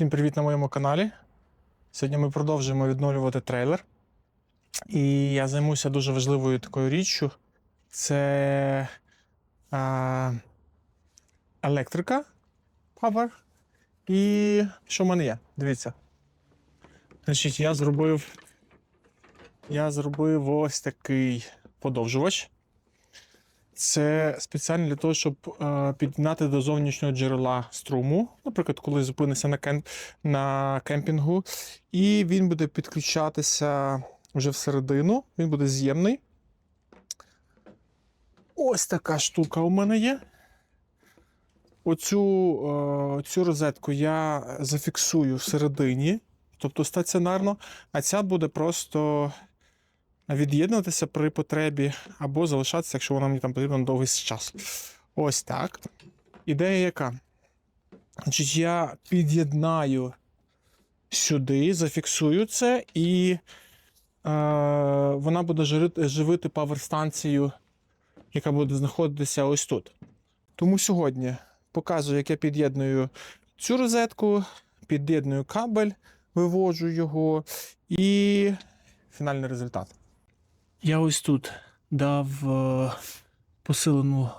Всім привіт на моєму каналі. Сьогодні ми продовжуємо відновлювати трейлер. І я займуся дуже важливою такою річчю. Це а, електрика, power. І що в мене є? Дивіться. Значить, я зробив. Я зробив ось такий подовжувач. Це спеціально для того, щоб е, під'єднати до зовнішнього джерела струму, наприклад, коли зупинишся на, кемп, на кемпінгу, і він буде підключатися вже всередину, він буде з'ємний. Ось така штука у мене є. Оцю е, цю розетку я зафіксую всередині, тобто стаціонарно, а ця буде просто від'єднуватися при потребі або залишатися, якщо вона мені там потрібна на довгий час. Ось так. Ідея яка? Значить, я під'єднаю сюди, зафіксую це, і е, вона буде жирити- живити паверстанцію, яка буде знаходитися ось тут. Тому сьогодні показую, як я під'єдную цю розетку, під'єдную кабель, виводжу його і фінальний результат. Я ось тут дав е, посилену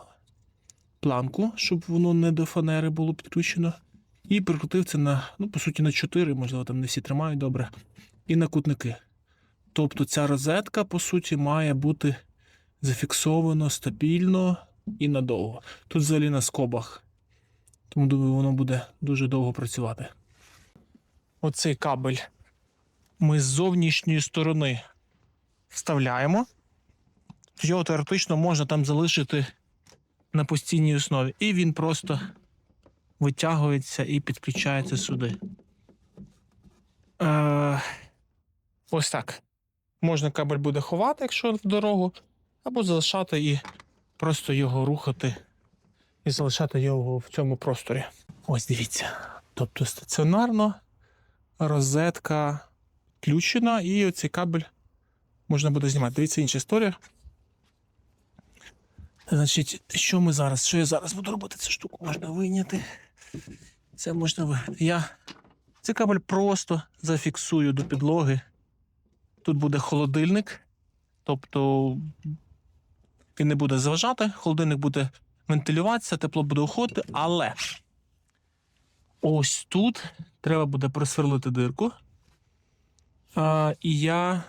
планку, щоб воно не до фанери було підключено. І прикрутив це на, ну, по суті, на 4, можливо, там не всі тримають добре. І на кутники. Тобто ця розетка, по суті, має бути зафіксовано стабільно і надовго. Тут взагалі на скобах. Тому думаю, воно буде дуже довго працювати. Оцей кабель ми з зовнішньої сторони вставляємо. Його теоретично можна там залишити на постійній основі. І він просто витягується і підключається сюди. Е, ось так. Можна кабель буде ховати, якщо в дорогу, або залишати і просто його рухати і залишати його в цьому просторі. Ось дивіться. Тобто стаціонарно розетка включена, і оцей кабель можна буде знімати. Дивіться інша історія. Значить, що ми зараз? Що я зараз буду робити? Цю штуку можна вийняти. Це можна вийняти. Я цей кабель просто зафіксую до підлоги. Тут буде холодильник, тобто він не буде заважати, холодильник буде вентилюватися, тепло буде уходити, але ось тут треба буде просверлити дирку. А, і я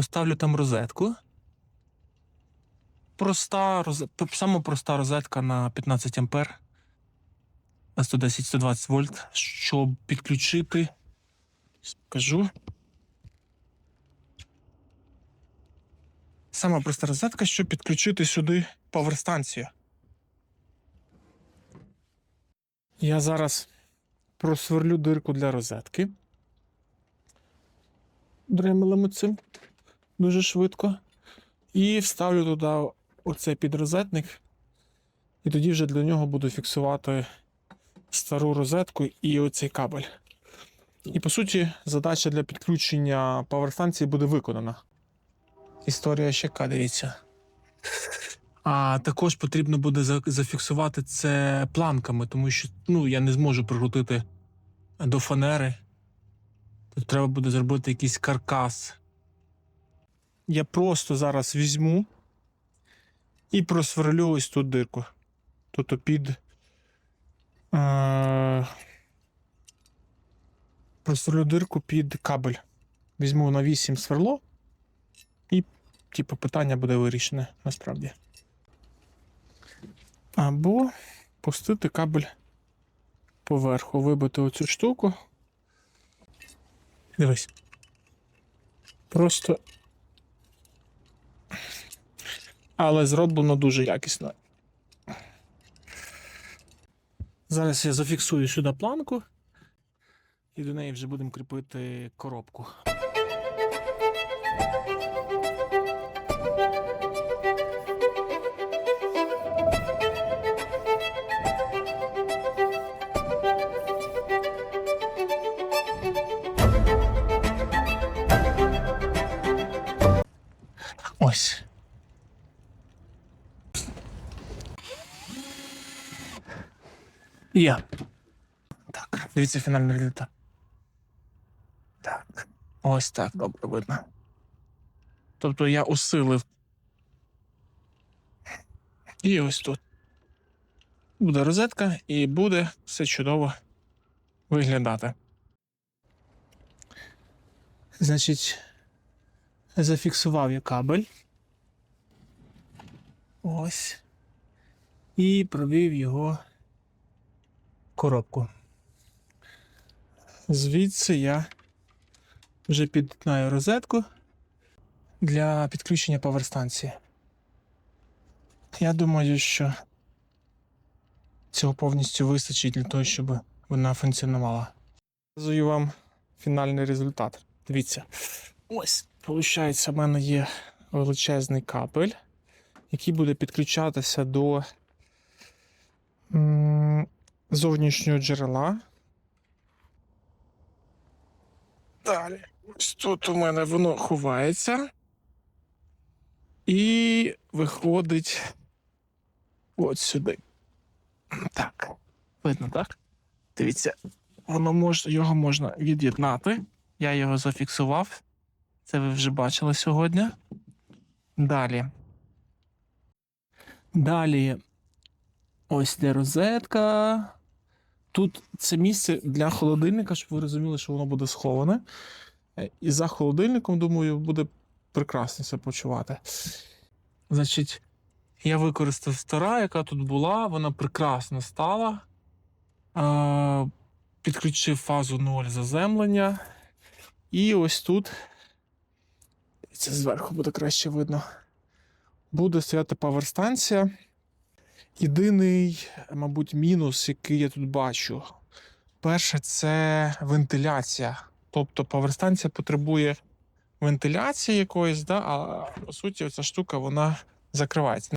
поставлю там розетку. Проста саме проста розетка на 15 ампер на 110-120 вольт, щоб підключити. Щас Покажу. Сама проста розетка, щоб підключити сюди паверстанцію. Я зараз просверлю дирку для розетки. Дремелемо цим дуже швидко. І вставлю туди оцей підрозетник. І тоді вже для нього буду фіксувати стару розетку і оцей кабель. І по суті, задача для підключення паверстанції буде виконана. Історія ще дивіться. А також потрібно буде зафіксувати це планками, тому що ну, я не зможу прикрутити до фанери. Тут треба буде зробити якийсь каркас. Я просто зараз візьму і просверлю ось тут дирку. Тобто під. Е- просверлю дирку під кабель. Візьму на 8 сверло, і, типу, питання буде вирішене насправді. Або пустити кабель поверху, вибити оцю штуку. Дивись. Просто. Але зроблено дуже якісно. Зараз я зафіксую сюди планку, і до неї вже будемо кріпити коробку. Є. Так. Дивіться фінальний результат. Так. Ось так добре видно. Тобто я усилив. І ось тут. Буде розетка, і буде все чудово виглядати. Значить, зафіксував я кабель. Ось. І провів його коробку. Звідси я вже під'єднаю розетку для підключення паверстанції. Я думаю, що цього повністю вистачить для того, щоб вона функціонувала. Показую вам фінальний результат. Дивіться. Ось, виходить, в мене є величезний кабель, який буде підключатися до зовнішнього джерела. Далі. Ось тут у мене воно ховається. І виходить от сюди. Так. Видно, так? Дивіться, воно мож, його можна від'єднати. Я його зафіксував. Це ви вже бачили сьогодні. Далі. Далі. Ось де розетка. Тут це місце для холодильника, щоб ви розуміли, що воно буде сховане. Е, І за холодильником, думаю, буде прекрасно себе почувати. Значить, я використав стара, яка тут була, вона прекрасно стала. Е, підключив фазу 0 заземлення. І ось тут. Це зверху буде краще видно. Буде стояти паверстанція. Єдиний, мабуть, мінус, який я тут бачу. Перше, це вентиляція. Тобто поверстанція потребує вентиляції якоїсь, да, а по суті, ця штука вона закривається.